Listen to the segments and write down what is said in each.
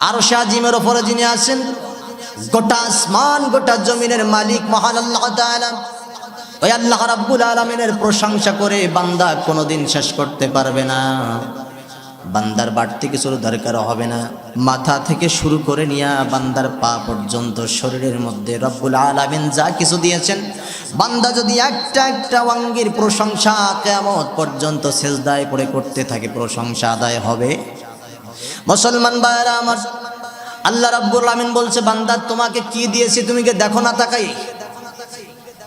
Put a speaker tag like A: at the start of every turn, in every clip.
A: আরও শাহিমের ওপরে যিনি আছেন, গোটা আসমান, গোটা জমিনের মালিক মহান আল্লাহ ওই আল্লাহ রাব্বুল আলামিনের প্রশংসা করে বান্দা কোনোদিন শেষ করতে পারবে না। বান্দার বাড়তি কিছুর দরকার হবে না। মাথা থেকে শুরু করে নিয়ে বান্দার পা পর্যন্ত শরীরের মধ্যে রব্বুল আলামিন যা কিছু দিয়েছেন, বান্দা যদি একটা একটা অঙ্গের প্রশংসা কেমন পর্যন্ত সেজদায় পড়ে করতে থাকে, প্রশংসা আদায় হবে। মুসলমান ভাইরা আমার, আল্লাহ রাব্বুল আলামিন বলছে, বান্দা, তোমাকে কি দিয়েছি তুমি কি দেখো না তাকাই?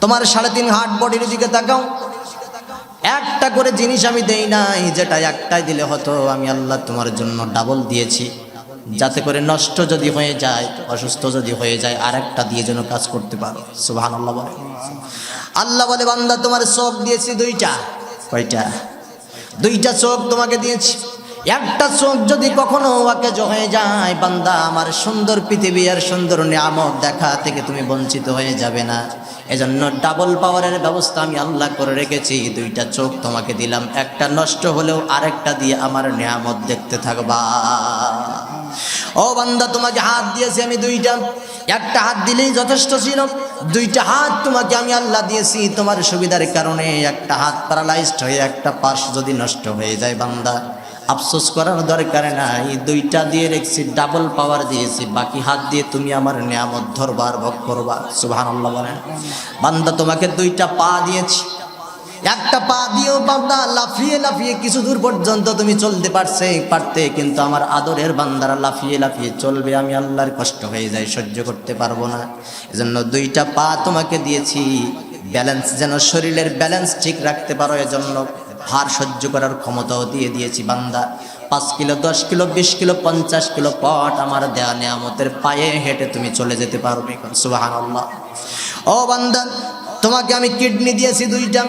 A: তোমার সাড়ে তিন হাট বডির দিকে তাকাও। একটা করে জিনিস আমি দেই নাই, যেটা একটাই দিলে হতো, আমি আল্লাহ তোমার জন্য ডাবল দিয়েছি। যাতে করে নষ্ট যদি হয়ে যায়, অসুস্থ যদি হয়ে যায় আর একটা দিয়ে যেন কাজ করতে পারো। সুবহান আল্লাহ বলে। আল্লাহ বলে, বান্দা, তোমার চোখ দিয়েছি দুইটা। কয়টা? দুইটা চোখ তোমাকে দিয়েছি। একটা চোখ যদি কখনো অকেজ হয়ে যায়, বান্দা, আমার সুন্দর পৃথিবী আর সুন্দর নিয়ামত দেখা থেকে তুমি বঞ্চিত হয়ে যাবে না। এজন্য ডাবল পাওয়ারের ব্যবস্থা আমি আল্লাহ করে রেখেছি। দুইটা চোখ তোমাকে দিলাম, একটা নষ্ট হলেও আরেকটা দিয়ে আমার নিয়ামত দেখতে থাকবা। ও বান্দা, তোমাকে হাত দিয়েছি আমি দুইটা। একটা হাত দিলেই যথেষ্ট ছিল, দুইটা হাত তোমাকে আমি আল্লাহ দিয়েছি তোমার সুবিধার কারণে। একটা হাত প্যারালাইজড হয়ে, একটা পাশ যদি নষ্ট হয়ে যায় বান্দা। আফসোস করার দরকার নাই। দুইটা দিয়ে রেখেছি ডাবল পাওয়ার দিয়েছি। বাকি হাত দিয়ে তুমি আমার নিয়ামত ধরবার, ভোগ করবা আল্লাহ বলেন। বান্দা, তোমাকে দুইটা পা দিয়েছি। একটা পা দিয়েও বান্দা লাফিয়ে লাফিয়ে কিছু দূর পর্যন্ত তুমি চলতে পারছে, পারতে, কিন্তু আমার আদরের বান্দারা লাফিয়ে লাফিয়ে চলবে, আমি আল্লাহর কষ্ট হয়ে যায় সহ্য করতে পারব না। এজন্য দুইটা পা তোমাকে দিয়েছি। ব্যালেন্স, যেন শরীরের ব্যালেন্স ঠিক রাখতে পারো এজন্য। ভার সহ্য করার ক্ষমতাও দিয়ে দিয়েছি বান্দা। পাঁচ কিলো, দশ কিলো, বিশ কিলো, পঞ্চাশ কিলো পট আমার দেয়া নেয়ামতের পায়ে হেঁটে তুমি চলে যেতে পারবে সুবাহান ও বান্দা, তোমাকে আমি কিডনি দিয়েছি দুইটা।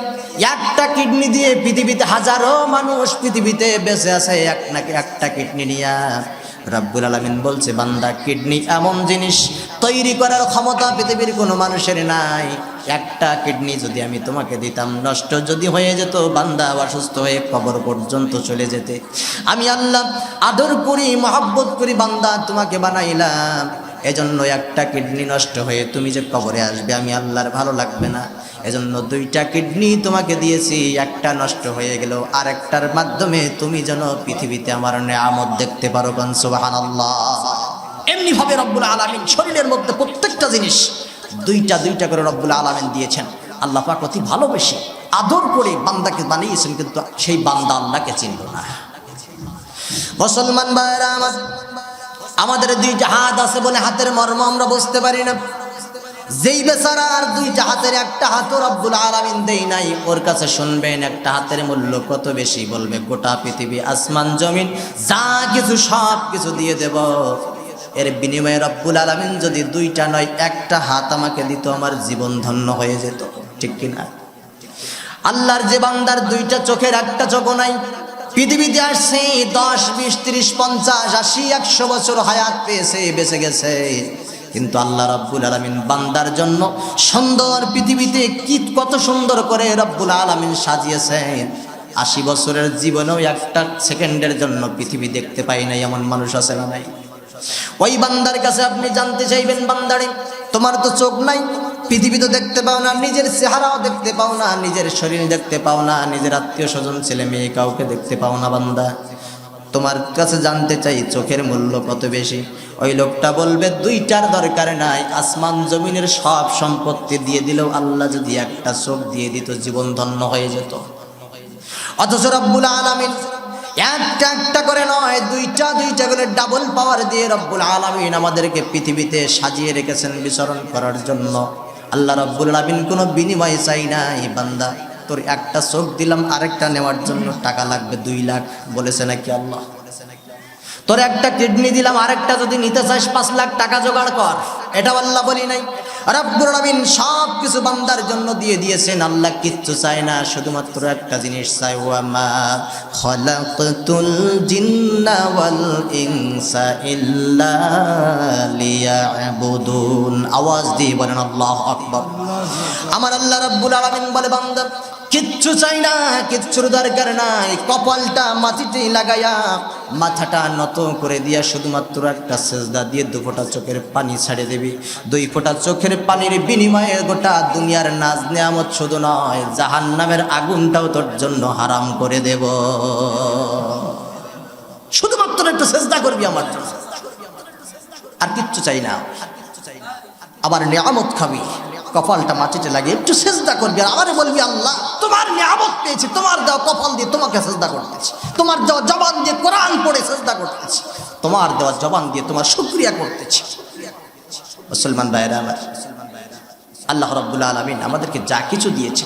A: একটা কিডনি দিয়ে পৃথিবীতে হাজারো মানুষ পৃথিবীতে বেঁচে আছে, এক নাকি একটা কিডনি নিয়ে। রাব্বুল আলামিন বলছে, বান্দা, কিডনি এমন জিনিস তৈরি করার ক্ষমতা পৃথিবীর কোনো মানুষের নাই। একটা কিডনি যদি আমি তোমাকে দিতাম, নষ্ট যদি হয়ে যেত, বান্দা অসুস্থ হয়ে কবর পর্যন্ত চলে যেতে। আমি আল্লাহ আদর করি, মহাব্বত করি, বান্দা তোমাকে বানাইলাম। এজন্য একটা কিডনি নষ্ট হয়ে তুমি যে কবরে আসবে, আমি আল্লাহর ভালো লাগবে না। এজন্য দুইটা কিডনি তোমাকে দিয়েছি, একটা নষ্ট হয়ে গেল আর একটার মাধ্যমে তুমি যেন পৃথিবীতে আমার নেয়ামত দেখতে পারো কান সুবহানাল্লাহ। এমনি ভাবে রব্বুল আলামিন শরীরের মধ্যে প্রত্যেকটা জিনিস দুইটা দুইটা করে রব্বুল আলামিন দিয়েছেন। আল্লাহ পাক অতি ভালোবেসে আদর করে বান্দাকে বানিয়েছেন, কিন্তু সেই বান্দা আল্লাহকে চিনল না। মুসলমান আমাদের দুই হাত আছে বলে হাতের মর্ম আমরা বুঝতে পারি না। যেই বেচারা আর দুইটা হাতের একটা হাতও রব্বুল আলামিন দেই নাই, ওর কাছে শুনবেন, একটা হাতের মূল্য কত বেশি বলবে, গোটা পৃথিবী আসমান, জমিন, যা কিছু সব কিছু দিয়ে দেব। এর বিনিময়ে রব্বুল আলামিন যদি দুইটা নয়, একটা হাত আমাকে দিত, আমার জীবন ধন্য হয়ে যেত। ঠিক কিনা? আল্লাহর যে বান্দার দুইটা চোখের একটা চোখও নাই, পৃথিবীতে আসছে দশ, বিশ, তিরিশ, পঞ্চাশ, আশি, একশো বছর হায়াত পেয়েছে, বেঁচে গেছে। কিন্তু আল্লাহ রব্বুল আলমিন বান্দার জন্য সুন্দর পৃথিবীতে কি কত সুন্দর করে রব্বুল আলমিন সাজিয়েছেন আশি বছরের জীবনেও একটা সেকেন্ডের জন্য পৃথিবী দেখতে পাই নাই, এমন মানুষ আছে না নাই? ওই বান্দার কাছে আপনি জানতে চাইবেন, বান্দারে, তোমার তো চোখ নাই, পৃথিবী তো দেখতে পাও না, নিজের চেহারাও দেখতে পাও না, নিজের শরীর দেখতে পাও না, নিজের আত্মীয় স্বজন, ছেলে মেয়ে কাউকে দেখতে পাও না, বান্দা। তোমার কাছে জানতে চাই চোখের মূল্য কত বেশি? ওই লোকটা বলবে, দুইটার দরকার নাই, আসমান জমিনের সব সম্পত্তি দিয়ে দিলেও আল্লাহ যদি একটা চোখ দিয়ে দিত, জীবন ধন্য হয়ে যেত। অথচ রব্বুল আলামিন একটা একটা করে নয়, দুইটা দুইটা করে ডাবল পাওয়ার দিয়ে রব্বুল আলামিন আমাদেরকে পৃথিবীতে সাজিয়ে রেখেছেন বিচরণ করার জন্য। আল্লাহ রব্বুল আলামিন কোনো বিনিময় চাই নাই বান্দা। তোর একটা চোখ দিলাম, আরেকটা নেওয়ার জন্য টাকা লাগবে দুই লাখ, বলেছে নাকি আল্লাহ? তোর একটা কিডনি দিলাম, আরেকটা যদি নিতে চাস পাঁচ লাখ টাকা জোগাড় কর। এটা আল্লাহ বলি নাই। রব্বুল আলামিন সব কিছু বান্দার জন্য দিয়ে দিয়েছেন। আল্লাহ কিচ্ছু চায় না, শুধুমাত্র একটা জিনিস চাই ওয়া মা খালাকতুল জিন্না ওয়াল ইনসা ইল্লা লিয়াবুদুন। আওয়াজ দিয়ে বলেন, আল্লাহু আকবার। আমার আল্লাহ রাব্বুল আলামিন বলে, বান্দা কিচ্ছু চাই না, কিচ্ছুর দরকার নাই। কপালটা মাটিতে লাগাইয়া মাথাটা নত করে দিয়া শুধুমাত্র একটা সেজদা দিয়ে দু ফোঁটা চোখের পানি ছাড়ে দিবি। দুই ফোঁটা চোখের পানির বিনিময়ে গোটা দুনিয়ার নাজ নেয়ামত শুধু নয় জাহান নামের আগুনটাও তোর জন্য হারাম করে দেব। শুধুমাত্র একটু চেষ্টা করবি আমার আর কিচ্ছু চাই না। আবার নিয়ামত খাবি। কপালটা, মাটিতে লাগে একটু সেজদা করবি। আর আবার বলবি, আল্লাহ তোমার নিয়ামত পেয়েছি, তোমার দেওয়া কপাল দিয়ে তোমাকে চেষ্টা করতেছি। তোমার দেওয়া জবান দিয়ে কোরআন পড়ে সেজদা করতেছি। তোমার দেওয়া জবান দিয়ে তোমার শুক্রিয়া করতেছি। মুসলমান ভাইরা আমার, আল্লাহ রব্বুল আলমিন আমাদেরকে যা কিছু দিয়েছে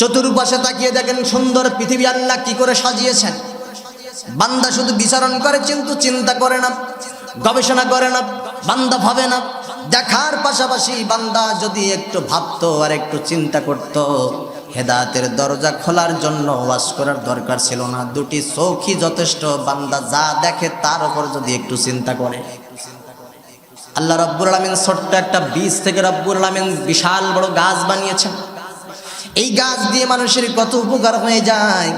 A: চতুর্পাশে তাকিয়ে দেখেন সুন্দর পৃথিবী আল্লাহ কি করে সাজিয়েছেন। বান্দা শুধু বিচারণ করে, কিন্তু চিন্তা করে না, গবেষণা করে না, বান্দা ভাবে না। দেখার পাশাপাশি বান্দা যদি একটু ভাবতো আর একটু চিন্তা করত হেদাতের দরজা খোলার জন্য ওয়াজ করার দরকার ছিল না। দুটি চৌকি যথেষ্ট, বান্দা যা দেখে তার উপর যদি একটু চিন্তা করে। আল্লাহ রব্বুল আলমিন ছোট্ট একটা বীজ থেকে রব্বুল আলমিন বিশাল বড় গাছ বানিয়েছেন। এই গাছ দিয়ে মানুষের কত উপকার হয়ে যায়।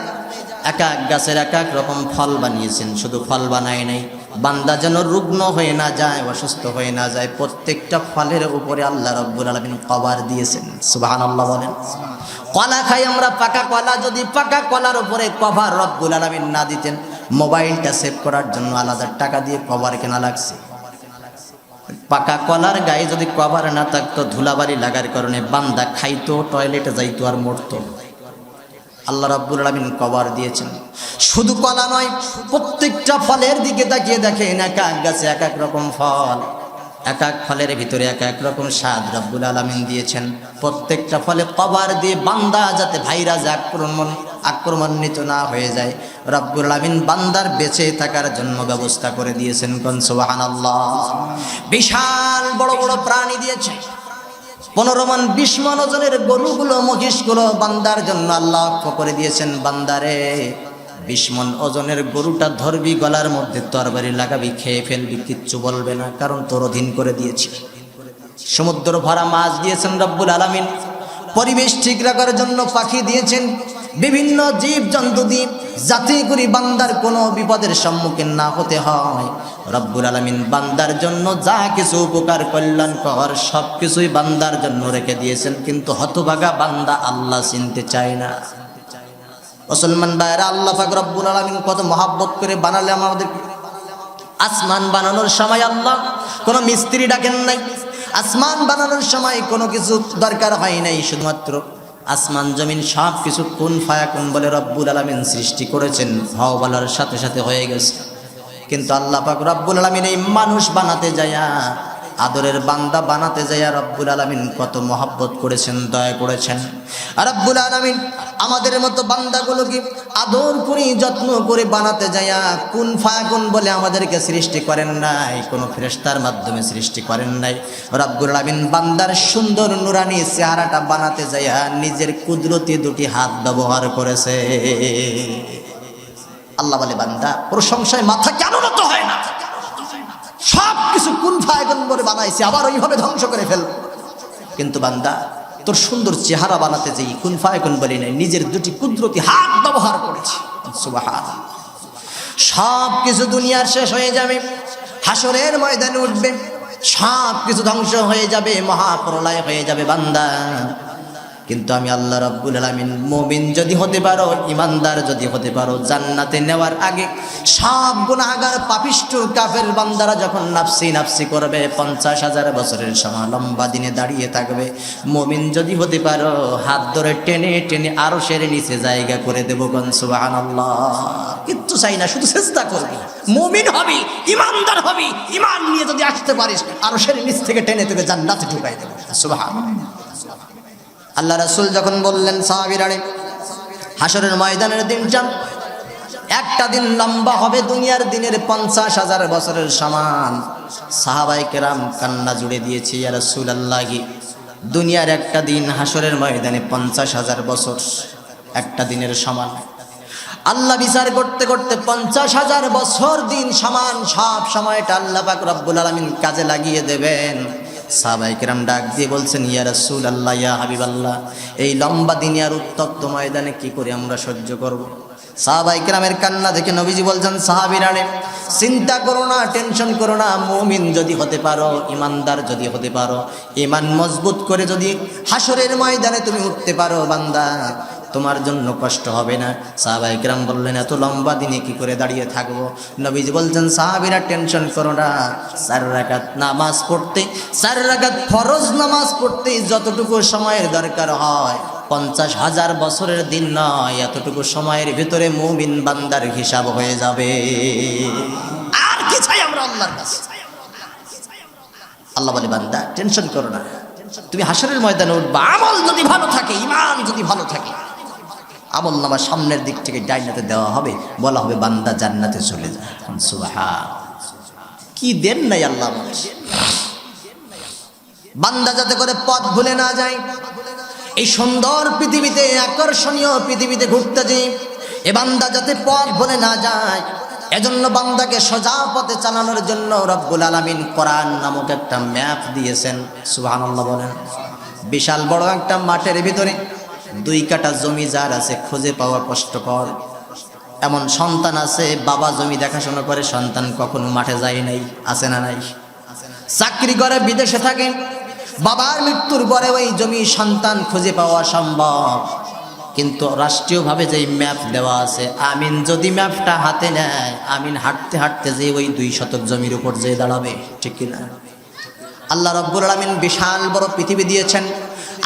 A: এক এক গাছের এক এক রকম ফল বানিয়েছেন, শুধু ফল বানায় নাই। বান্দা যেন রুগ্ন হয়ে না যায়, অসুস্থ হয়ে না যায়, প্রত্যেকটা ফলের উপরে আল্লাহ রব্বুল আলমিন কভার দিয়েছেন। সুবাহান আল্লাহ বলেন। কলা খাই আমরা পাকা কলা, যদি পাকা কলার উপরে কভার রব্বুল আলমিন না দিতেন, মোবাইলটা সেভ করার জন্য আলাদা টাকা দিয়ে কভার কেনা লাগছে। পাকা কলার গায়ে যদি কভার না থাকতো, ধুলাবালি লাগার কারণে বান্দা খাইতো, টয়লেটে যাইতো আর মরতো। আল্লাহ রাব্বুল আলামিন কভার দিয়েছেন। শুধু কলা নয়, প্রত্যেকটা ফলের দিকে তাকিয়ে দেখেন এক এক গাছে এক এক রকম ফল। এক এক ফলের ভিতরে এক এক রকম স্বাদ রব্বুল আলামিন দিয়েছেন। প্রত্যেকটা ফলে কভার দিয়ে বান্দা যাতে ভাইরাস আক্রমণ, আক্রমণিত না হয়ে যায়, রব্বুল আলামিন বান্দার বেঁচে থাকার জন্য ব্যবস্থা করে দিয়েছেন। কোন সুবহানাল্লাহ। বিশাল বড় বড় প্রাণী দিয়েছে পনেরো মান বিশ মান ওজনের গরুগুলো, মহিষগুলো বান্দার জন্য আল্লাহ করে দিয়েছেন, বান্দারে বিশ মন ওজনের গরুটা ধরবি, গলার মধ্যে তরবারি লাগাবি, খেয়ে ফেলবি, কিচ্ছু বলবে না, কারণ তোর অধীন করে দিয়েছি। সমুদ্র ভরা মাছ দিয়েছেন রব্বুল আলামিন। পরিবেশ ঠিক রাখার জন্য পাখি দিয়েছেন। বিভিন্ন জীব জন্তু দিয়ে যাতে করে বান্দার কোনো বিপদের সম্মুখীন না হতে হয়। রব্বুল আলামিন বান্দার জন্য যা কিছু উপকার কল্যাণ কর সব কিছুই বান্দার জন্য রেখে দিয়েছেন, কিন্তু হতভাগা বান্দা আল্লাহ চিনতে চায় না। মুসলমান ভাইরা আল্লাহ পাক রব্বুল আলামিন কত মহাব্বত করে বানালে আমাদের আসমান বানানোর সময় আল্লাহ কোনো মিস্ত্রি ডাকেন নাই। আসমান বানানোর সময় কোনো কিছু দরকার হয় নাই, শুধুমাত্র আসমান, জমিন, সব কিছু কোন ফায়া কোন বলে রব্বুল আলমিন সৃষ্টি করেছেন। হও বলার সাথে সাথে হয়ে গেছে। কিন্তু আল্লাহ পাক রব্বুল আলমিন এই মানুষ বানাতে যায়া আদরের বান্দা বানাতে যাইয়া রব্বুল আলমিন কত মহাব্বত করেছেন, দয়া করেছেন। রব্বুল আলমিন, আমাদের মতো বান্দাগুলোকে আদর করে, যত্ন করে বানাতে যাইয়া কোন ফাগুন বলে আমাদেরকে সৃষ্টি করেন নাই, কোনো ফেরেস্তার মাধ্যমে সৃষ্টি করেন নাই। রব্বুল আলমিন বান্দার সুন্দর নুরানি চেহারাটা বানাতে যাইয়া নিজের কুদরতি দুটি হাত ব্যবহার করেছে। আল্লাহ বলে, বান্দা, প্রশংসায় মাথা কেন নত হয় না? সব কিছু কোন ফায়গন করে বানাইছে, আবার ওইভাবে ধ্বংস করে ফেল। কিন্তু বান্দা, তোর সুন্দর চেহারা বানাতে যেই কোন ফায়গন বলি নাই, নিজের দুটি কুদরতি হাত ব্যবহার করেছে। সব কিছু দুনিয়ার শেষ হয়ে যাবে, হাসরের ময়দানে উঠবে সব কিছু ধ্বংস হয়ে যাবে, মহাপ্রলয় হয়ে যাবে বান্দা। কিন্তু আমি আল্লাহ রাব্বুল আলামিন মুমিন যদি হতে পারো ইমানদার যদি হতে পারো, জান্নাতে নেওয়ার আগে সব গুনাহগার, পাপিষ্ঠ কাফের বান্দারা যখন নাফসি নাফসি করবে, পঞ্চাশ হাজার বছরের সময় লম্বা দিনে দাঁড়িয়ে থাকবে। মুমিন যদি হতে পারো, হাত ধরে টেনে টেনে আরও সেরে নিচে জায়গা করে দেবো গন সুবহানাল্লাহ। কিচ্ছু চাই না, শুধু চেষ্টা করবি। মুমিন হবি ইমানদার হবি ইমান নিয়ে যদি আসতে পারিস আরও সেরে নিচ থেকে টেনে তোকে জান্নাতে ঢুকাই দেবো। সুবহানাল্লাহ। আল্লাহ রাসুল যখন বললেন সাহাবিরারে হাসরের ময়দানের দিন দিনটা একটা দিন লম্বা হবে দুনিয়ার দিনের পঞ্চাশ হাজার বছরের সমান। সাহাবাই কেরাম কান্না জুড়ে দিয়েছে, ইয়া রাসুল আল্লাহি দুনিয়ার একটা দিন হাসরের ময়দানে পঞ্চাশ হাজার বছর একটা দিনের সমান। আল্লাহ বিচার করতে করতে পঞ্চাশ হাজার বছর দিন সমান, সব সময়টা আল্লাহ পাক রব্বুল আলমিন কাজে লাগিয়ে দেবেন। সাহাবাইকেরাম ডাক দিয়ে বলছেন, ইয়া রাসূল আল্লাহ ইয়া হাবিব আল্লাহ এই লম্বা দিনিয়ার উত্তপ্ত ময়দানে কি করে আমরা সহ্য করব? সাহাবাইকেরামের কান্না দেখে নবীজি বলছেন, সাহাবিরানে, চিন্তা করো না, টেনশন করো না, মুমিন যদি হতে পারো, ইমানদার যদি হতে পারো, ইমান মজবুত করে যদি হাসরের ময়দানে তুমি উঠতে পারো, বান্দা তোমার জন্য কষ্ট হবে না। সাহাবা ইকরাম বললেন, এত লম্বা দিনে কি করে দাঁড়িয়ে থাকব? নবীজি বলছেন, সাহাবিরা টেনশন করো না। চার রাকাত নামাজ পড়তে, চার রাকাত ফরজ নামাজ পড়তে যতটুকু সময়ের দরকার হয়, পঞ্চাশ হাজার বছরের দিন নয়, এতটুকু সময়ের ভিতরে মুমিন বান্দার হিসাব হয়ে যাবে। আর কি চাই আমরা আল্লাহর কাছে? আল্লাহ বলে, বান্দা, টেনশন করো না। তুমি হাসরের ময়দানে উঠবা। আমল যদি ভালো থাকে ইমান যদি ভালো থাকে আমল নামা সামনের দিক থেকে ডাইনাতে দেওয়া হবে, বলা হবে বান্দা জান্নাতে চলে যায়। কি দেন নাই আল্লাহ? বান্দা যাতে করে পথ ভুলে না যায়, এই সুন্দর পৃথিবীতে, আকর্ষণীয় পৃথিবীতে ঘুরতে যাই, এ বান্দা যাতে পথ ভুলে না যায়, এজন্য বান্দাকে সোজা পথে চালানোর জন্য রব্বুল আলামিন কোরআন নামক একটা ম্যাপ দিয়েছেন। সুবহানাল্লাহ বলেন। বিশাল বড় একটা মাঠের ভিতরে দুই কাটা জমি যার আছে, খুঁজে পাওয়া কষ্টকর। এমন সন্তান আছে, বাবা জমি দেখাশোনা করে, সন্তান কখনো মাঠে যায় নাই আছে না নাই। চাকরি করে, বিদেশে থাকেন বাবার মৃত্যুর পরে ওই জমি সন্তান খুঁজে পাওয়া সম্ভব। কিন্তু রাষ্ট্রীয়ভাবে যেই ম্যাপ দেওয়া আছে, আমিন যদি ম্যাপটা হাতে নেয়, আমিন হাঁটতে হাঁটতে যে ওই দুই শতক জমির উপর যে দাঁড়াবে, ঠিক কিনা? আল্লাহ রব্বুল আলমিন বিশাল বড় পৃথিবী দিয়েছেন।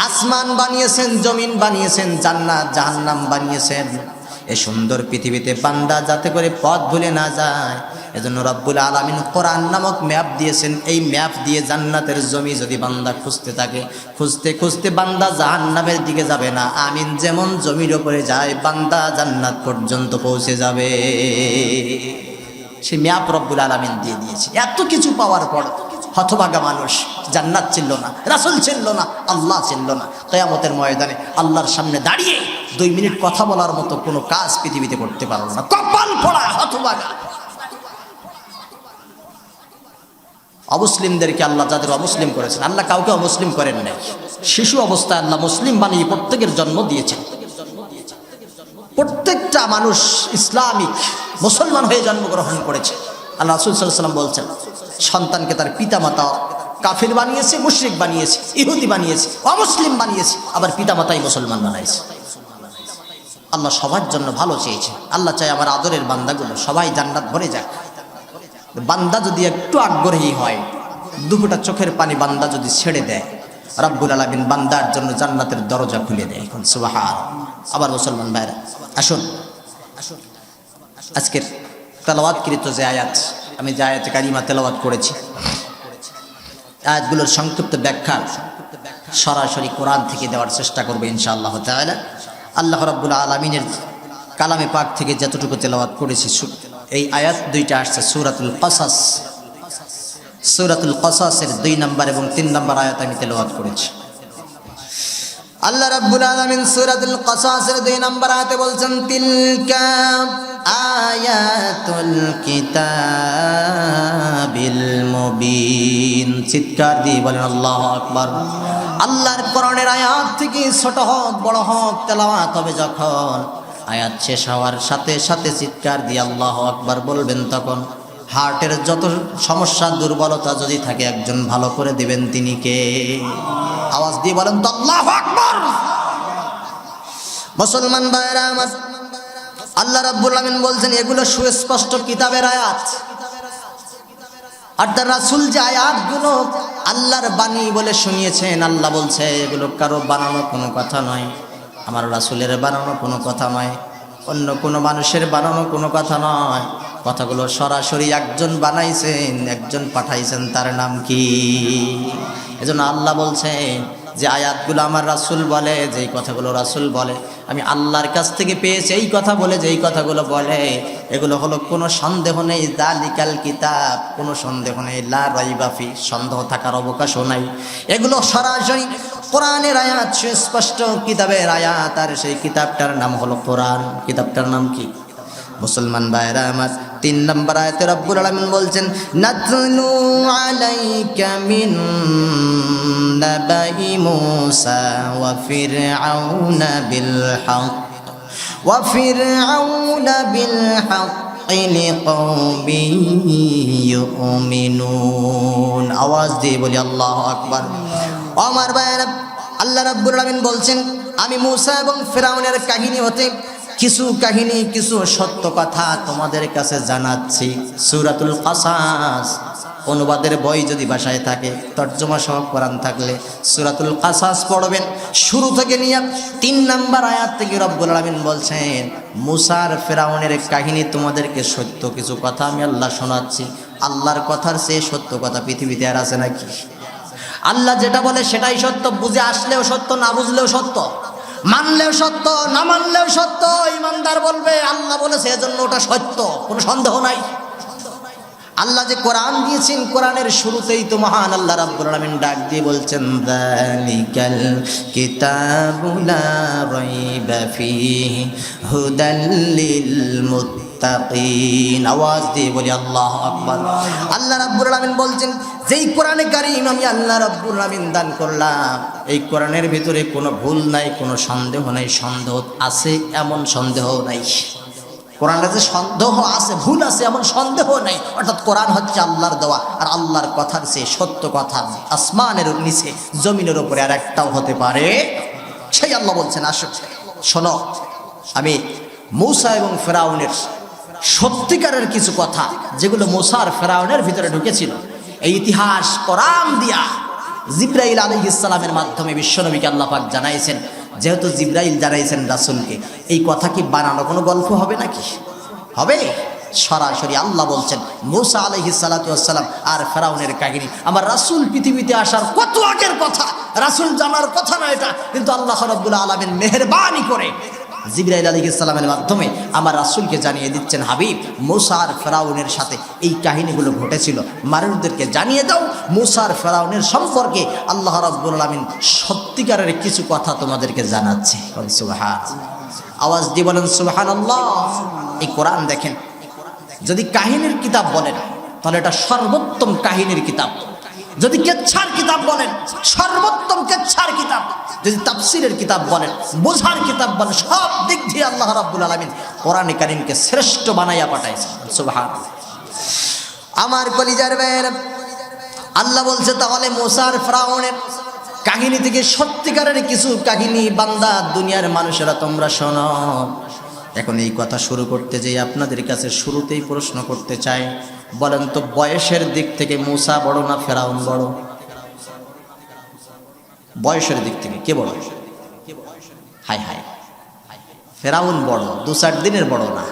A: আসমান বানিয়েছেন, জমিন বানিয়েছেন, জান্নাত, জাহান্নাম বানিয়েছেন। এই সুন্দর পৃথিবীতে বান্দা যাতে করে পথ ভুলে না যায়। এজন্য রব্বুল আলমিন কোরআন নামক ম্যাপ দিয়েছেন। এই ম্যাপ দিয়ে জান্নাতের জমি যদি বান্দা খুঁজতে থাকে, খুঁজতে খুঁজতে বান্দা জাহান্নামের দিকে যাবে না। আমিন, যেমন জমির ওপরে যায়, বান্দা জান্নাত পর্যন্ত পৌঁছে যাবে। সে ম্যাপ রব্বুল আলমিন দিয়ে দিয়েছে। এত কিছু পাওয়ার পর হতভাগা মানুষ, জান্নাত চিনল না, রাসুল চিনল না, আল্লাহ চিনল না। কেয়ামতের ময়দানে আল্লাহর সামনে দাঁড়িয়ে দুই মিনিট কথা বলার মতো কোনো কাজ পৃথিবীতে করতে পারল না। কপাল পড়া হতভাগা। অমুসলিমদেরকে আল্লাহ যাদের অমুসলিম করেছেন, আল্লাহ কাউকে অমুসলিম করেন নাই। শিশু অবস্থায় আল্লাহ মুসলিম বানিয়ে প্রত্যেকের জন্ম দিয়েছেন। প্রত্যেকটা মানুষ ইসলামিক, মুসলমান হয়ে জন্মগ্রহণ করেছে। আল্লাহ রাসুল সাল্লাম বলছেন, সন্তানকে তার পিতামাতা কাফির বানিয়েছে, মুশরিক বানিয়েছে, ইহুদি বানিয়েছে, অমুসলিম বানিয়েছে, আবার পিতামাতাই মুসলমান বানাইছে। আল্লাহ সবার জন্য ভালো চেয়েছে আল্লাহ চাই আমার আদরের বান্দাগুলো সবাই জান্নাত ভরে যাক। বান্দা যদি একটু আগ্রহী হয় দুপুটা চোখের পানি বান্দা যদি ছেড়ে দেয়, রব্বুল আলমিন বান্দার জন্য জান্নাতের দরজা খুলে দেয়। এখন সুবাহার আবার মুসলমান ভাইরা আসুন আসুন। আজকের তেলাওয়াতকৃত যে আয়াত, আমি যে আয়াতে কারিমা তেলাওয়াত করেছি। আয়াতগুলোর সংক্ষিপ্ত ব্যাখ্যা সরাসরি কোরআন থেকে দেওয়ার চেষ্টা করব ইনশাআল্লাহ তাআলা। আল্লাহ রাব্বুল আলমিনের কালামে পাক থেকে যতটুকু তেলাওয়াত করেছি এই আয়াত দুইটা আসছে, সূরাতুল কসাস। সূরাতুল কসাসের দুই নম্বর এবং তিন নম্বর আয়াত আমি তেলাওয়াত করেছি। আল্লাহ রাব্বুল আলামিন সূরাতুল কসাসের দুই নম্বর আয়াতে বলছেন, তিলকা আয়াতুল কিতাবিল মুবিন। চিৎকার দিয়ে বলেন, আল্লাহু আকবার। আল্লাহর কোরআনের আয়াত থেকে ছোট হোক, বড় হোক, তেলাওয়াত হবে যখন আয়াত শেষ হওয়ার সাথে সাথে চিৎকার দিয়ে আল্লাহ আকবার বলবেন তখন হার্টের যত সমস্যা, দুর্বলতা যদি থাকে, একজন ভালো করে দিবেন তিনি কে? দিয়ে বলেন মুসলমান ভাইরা আমার, আল্লাহ রাব্বুল আমিন বলছেন, এগুলো সুস্পষ্ট কিতাবের আয়াত। আর তার রাসুল যে আয়াতগুলো আল্লাহর বাণী বলে শুনিয়েছেন, আল্লাহ বলছে, এগুলো কারও বানানো কোনো কথা নয়। আমার রাসুলের বানানো কোনো কথা নয়। অন্য কোনো মানুষের বানানো কোনো কথা নয়। কথাগুলো সরাসরি একজন বানাইছেন, একজন পাঠাইছেন, তার নাম কি? এজন্য আল্লাহ বলছেন যে আয়াতগুলো আমার রাসুল বলে যেই কথাগুলো রাসুল বলে। আমি আল্লাহর কাছ থেকে পেয়েছি এই কথা বলে যেই কথাগুলো বলে। এগুলো হলো, কোনো সন্দেহ নেই দালিকাল কিতাব, কোনো সন্দেহ নেই, লা রাইবাফি সন্দেহ থাকার অবকাশও নাই। এগুলো সরাসরি কোরআনের আয়াত সুস্পষ্ট কিতাবের আয়াত, আর সেই কিতাবটার নাম হলো কোরআন। কিতাবটার নাম কি? মুসলমান ভাইরা আমার তিন নম্বর আয়াতে রব্বুল আলামিন বলছেন নাতলু আলাইকা মিন নাবাই মূসা ওয়া ফিরআউনা বিল হক ওয়া ফিরআউনা বিল হক لقوم يؤمنون আওয়াজ দিয়ে বলি আল্লাহু আকবার আমার ভাইয়েরা আল্লাহ রাব্বুল আলামিন বলছেন আমি মূসা এবং ফেরাউনের কাহিনী হতে কিছু কাহিনী, কিছু সত্য কথা তোমাদের কাছে জানাচ্ছি। সুরাতুল কাসাস। অনুবাদের বই যদি বাসায় থাকে, তর্জমা সহ কোরআন থাকলে সুরাতুল কাসাস পড়বেন। শুরু থেকে নিয়ে তিন নাম্বার আয়াত থেকে রব্বুল আলামিন বলছেন, মুসার ফেরাউনের কাহিনী তোমাদেরকে সত্য কিছু কথা আমি আল্লাহ শোনাচ্ছি। আল্লাহর কথার চেয়ে সত্য কথা পৃথিবীতে আর আছে নাকি? আল্লাহ যেটা বলে সেটাই সত্য, বুঝে আসলেও সত্য, না বুঝলেও সত্য। মানলেও সত্য, না মানলেও সত্য, ইমানদার বলবে, আল্লাহ বলেছে, এজন্য ওটা সত্য, কোনো সন্দেহ নাই। আল্লাহ যে কোরআন দিয়েছেন, কোরআনের শুরুতেই তো মহান আল্লাহ রাব্বুল আলামিন ডাক দিয়ে বলছেন যালিকাল কিতাবুলা রাইবা ফিহি হুদাল লিল মুত্তাকিন আওয়াজ দিয়ে বলি, আল্লাহু আকবার। আল্লাহ রাব্বুল আলামিন বলছেন, যেই কোরআনে কারীম আমি আল্লাহ রাব্বুল আলামিন দান করলাম, এই কোরআনের ভিতরে কোনো ভুল নাই, কোনো সন্দেহ নাই, সন্দেহ আছে, এমন সন্দেহ নাই। কোরআনের যে সন্দেহ আছে, ভুল আছে, এমন সন্দেহ নেই, অর্থাৎ কোরআন হচ্ছে আল্লাহর দেওয়া, আর আল্লাহর কথার সে সত্য কথা আসমানের নিচে, জমিনের উপরে আর একটাও হতে পারে। সেই আল্লাহ বলছেন, আসো, শোনো, আমি মৌসা এবং ফেরাউনের সত্যিকারের কিছু কথা যেগুলো মোসার ফেরাউনের ভিতরে ঢুকেছিল। এই ইতিহাস করাম দিয়া জিব্রাইল আলী ইসলামের মাধ্যমে বিশ্বনবীকে আল্লাহ পাক জানাইছেন, যেহেতু জিব্রাইল জানাইছেন রাসুলকে। এই কথা কি বানানো কোনো গল্প হবে নাকি? হবে। সরাসরি আল্লাহ বলছেন, মুসা আলহি সালাতাম আর ফেরাউনের কাহিনী। আমার রাসুল পৃথিবীতে আসার কত আগের কথা? রাসুল জানার কথা না এটা। কিন্তু আল্লাহ রব্বুল আলমেন মেহরবানি করে জিব্রাইল আলী ইসলামের মাধ্যমে আমার রাসুলকে জানিয়ে দিচ্ছেন, হাবিব মুসার ফেরাউনের সাথে এই কাহিনীগুলো ঘটেছিল। মানুষদেরকে জানিয়ে দাও মুসার ফেরাউনের সম্পর্কে আল্লাহ রব্বুল আলমিন সত্যিকারের কিছু কথা তোমাদেরকে জানাচ্ছে। আওয়াজ দিয়ে বলেন সুবাহান আল্লাহ এই কোরআন দেখেন, যদি কাহিনীর কিতাব বলেন, তাহলে এটা সর্বোত্তম কাহিনীর কিতাব। যদি কেচ্ছার কিতাব বলেন, সর্বোত্তম কেচ্ছার কিতাব। যদি তাফসিরের কিতাব বলেন, বোঝার কিতাব বলেন, সব দিক দিয়ে আল্লাহ রাব্বুল আলামিন কোরআন কারিমকে শ্রেষ্ঠ বানাইয়া পাঠাইছেন। সুবহান আমার কলিজার বের আল্লাহ বলছে, তাহলে মোসার ফ্রাউনের কাহিনী থেকে সত্যিকারের কিছু কাহিনী বান্দা, দুনিয়ার মানুষেরা তোমরা শোনো। এখন এই কথা শুরু করতে যেয়ে আপনাদের কাছে শুরুতেই প্রশ্ন করতে চাই, বলেন তো বয়সের দিক থেকে মুসা বড় না ফেরাউন বড়? বয়সের দিক থেকে, কে বড়? হাই হাই ফেরাউন বড়, দু চার দিনের বড় না।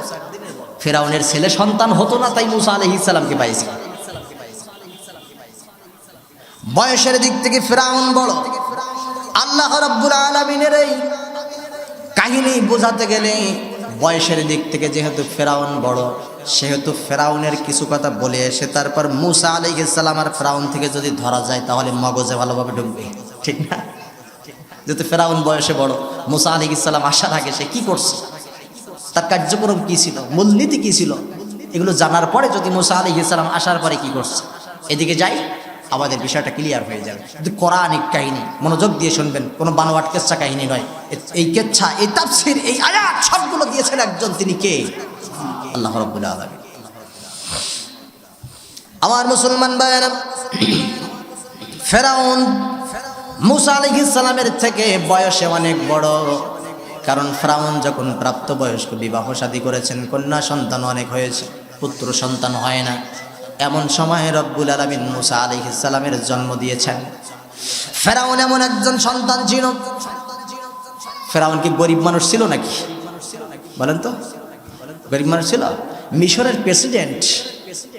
A: ফেরাউনের ছেলে সন্তান হতো না, তাই মুসা আলহ ইসলামকে পাইছে। বয়সের দিক থেকে ফেরাউন বড়। আল্লাহ রব্বুল আলমিনের এই কাহিনী বোঝাতে গেলে বয়সের দিক থেকে যেহেতু ফেরাউন বড়, সেহেতু ফেরাউনের কিছু কথা বলে এসে তারপর মুসা আলী ইসলাম আর ফেরাউন থেকে যদি ধরা যায়, তাহলে মগজে ভালোভাবে ঢুকবে। ঠিক না? যেহেতু ফেরাউন বয়সে বড়, মুসা আলী ইসলাম আসার আগে সে কি করছে? তার কার্যক্রম কি ছিল? মূলনীতি কি ছিল? এগুলো জানার পরে যদি মুসা আলী ইসলাম আসার পরে কি করছে? এদিকে যাই, আমাদের বিষয়টা ক্লিয়ার হয়ে যাবে। কিন্তু কোরআনিক কাহিনী, মনোযোগ দিয়ে শুনবেন, কোনো বানোয়াট কেচ্ছা কাহিনী নয়। এই কেচ্ছা, এই তাফসির, এই আয়াত সবগুলো দিয়েছেন একজন, তিনি কে? আল্লাহ রব্বুল আলমী আমার মুসলমান ভাইয়েরা, ফেরাউন মুসা আলী ইসলামের থেকে বয়সে অনেক বড়। কারণ ফেরাউন যখন প্রাপ্তবয়স্ক, বিবাহ শাদী করেছেন, কন্যা সন্তান অনেক হয়েছে, পুত্র সন্তান হয় না। এমন সময় রব্বুল আলমিন মুসা আলী ইসলামের জন্ম দিয়েছেন। ফেরাউন এমন একজন সন্তান ছিল। ফেরাউন কি গরিব মানুষ ছিল নাকি? বলেন তো। গরিব মানুষ ছিল? মিশরের প্রেসিডেন্ট,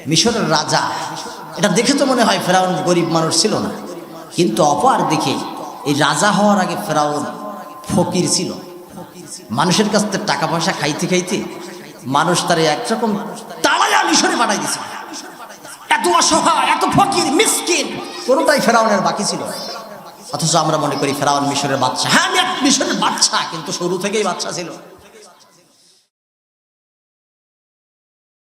A: মিশরের রাজা। এটা দেখে তো মনে হয় ফেরাউন গরিব মানুষ ছিল না। কিন্তু অপার দিকে এই রাজা হওয়ার আগে ফেরাউন ফকির ছিল। মানুষের কাছ থেকে টাকা পয়সা খাইতে খাইতে মানুষ তার একরকম তাড়াইয়া মিশরে পাঠাই দিছে এত অসহায়, এত ফকির, মিসকিন, কোনোটাই ফেরাউনের বাকি ছিল। অথচ আমরা মনে করি ফেরাউন মিশরের বাচ্চা হ্যাঁ আমি মিশরের বাচ্চা কিন্তু শুরু থেকেই বাচ্চা ছিল।